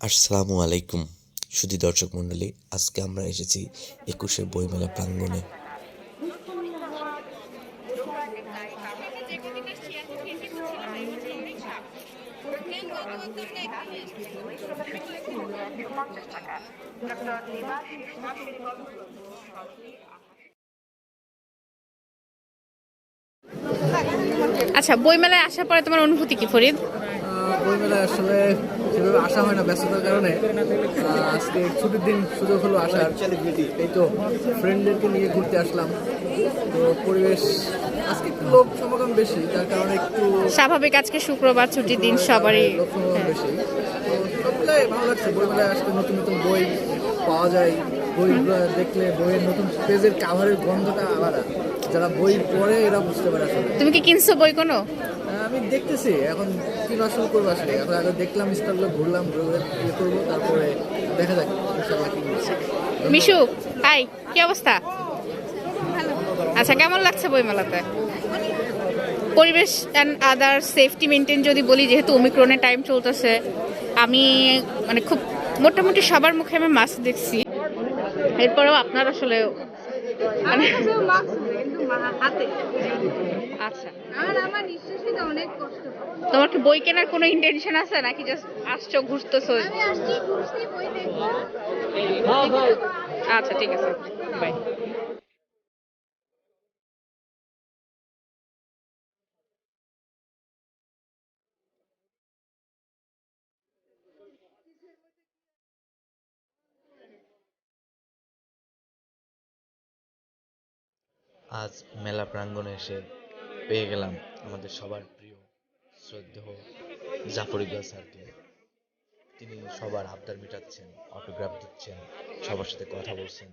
আসসালামু আলাইকুম সুধী দর্শক মণ্ডলী আজকে আমরা এসেছি একুশের বইমেলা প্রাঙ্গণে। আচ্ছা বইমেলায় আসার পরে তোমার অনুভূতি কি ফরিদ? বইমেলায় আসলে সেভাবে আসা হয় না ব্যস্ততার কারণে। আজকে ছুটির দিন সুযোগ হলো আসার। এই তো ফ্রেন্ডদেরকে নিয়ে ঘুরতে আসলাম। তো পরিবেশ আজকে একটু লোক সমাগম বেশি তার কারণে একটু স্বাভাবিক আজকে শুক্রবার ছুটির দিন সবারই। লোক সমাগম বেশি। তো সব মিলাই ভালো লাগছে। বইমেলায় আসলে নতুন নতুন বই পাওয়া যায়। বইগুলো দেখলে বইয়ের নতুন পেজের কাভারের গন্ধটা আলাদা। যারা বই পড়ে এরা বুঝতে পারে তুমি কি কিনছো বই কোনো? হ্যাঁ, আমি দেখতেছি, এখন কি শুরু করব আসলে? এখন আগে দেখলাম স্টলগুলো, ঘুরলাম, ঘুরে ইয়ে করব, তারপরে দেখা যাক কি মিশু, হাই, কি অবস্থা? আচ্ছা কেমন লাগছে বইমেলাতে? পরিবেশ অ্যান্ড আদার সেফটি মেনটেন যদি বলি, যেহেতু ওমিক্রনের টাইম চলতেছে, আমি মানে খুব মোটামুটি সবার মুখে আমি মাস্ক দেখছি। এরপরেও আপনার আসলে মানে আচ্ছা। আর আমার নিঃশ্বাস অনেক কষ্ট তোমার কি বই কেনার কোনো ইন্টেনশন আছে নাকি জাস্ট আসছো ঘুরতেছো? আমি আসছি ঘুরছি বই দেখব। আচ্ছা ঠিক আছে। বাই আজ মেলা প্রাঙ্গণে এসে পেয়ে গেলাম আমাদের সবার প্রিয়, শ্রদ্ধেয় জাফর ইকবাল স্যারকে। তিনি সবার আবদার মেটাচ্ছেন অটোগ্রাফ দিচ্ছেন, সবার সাথে কথা বলছেন।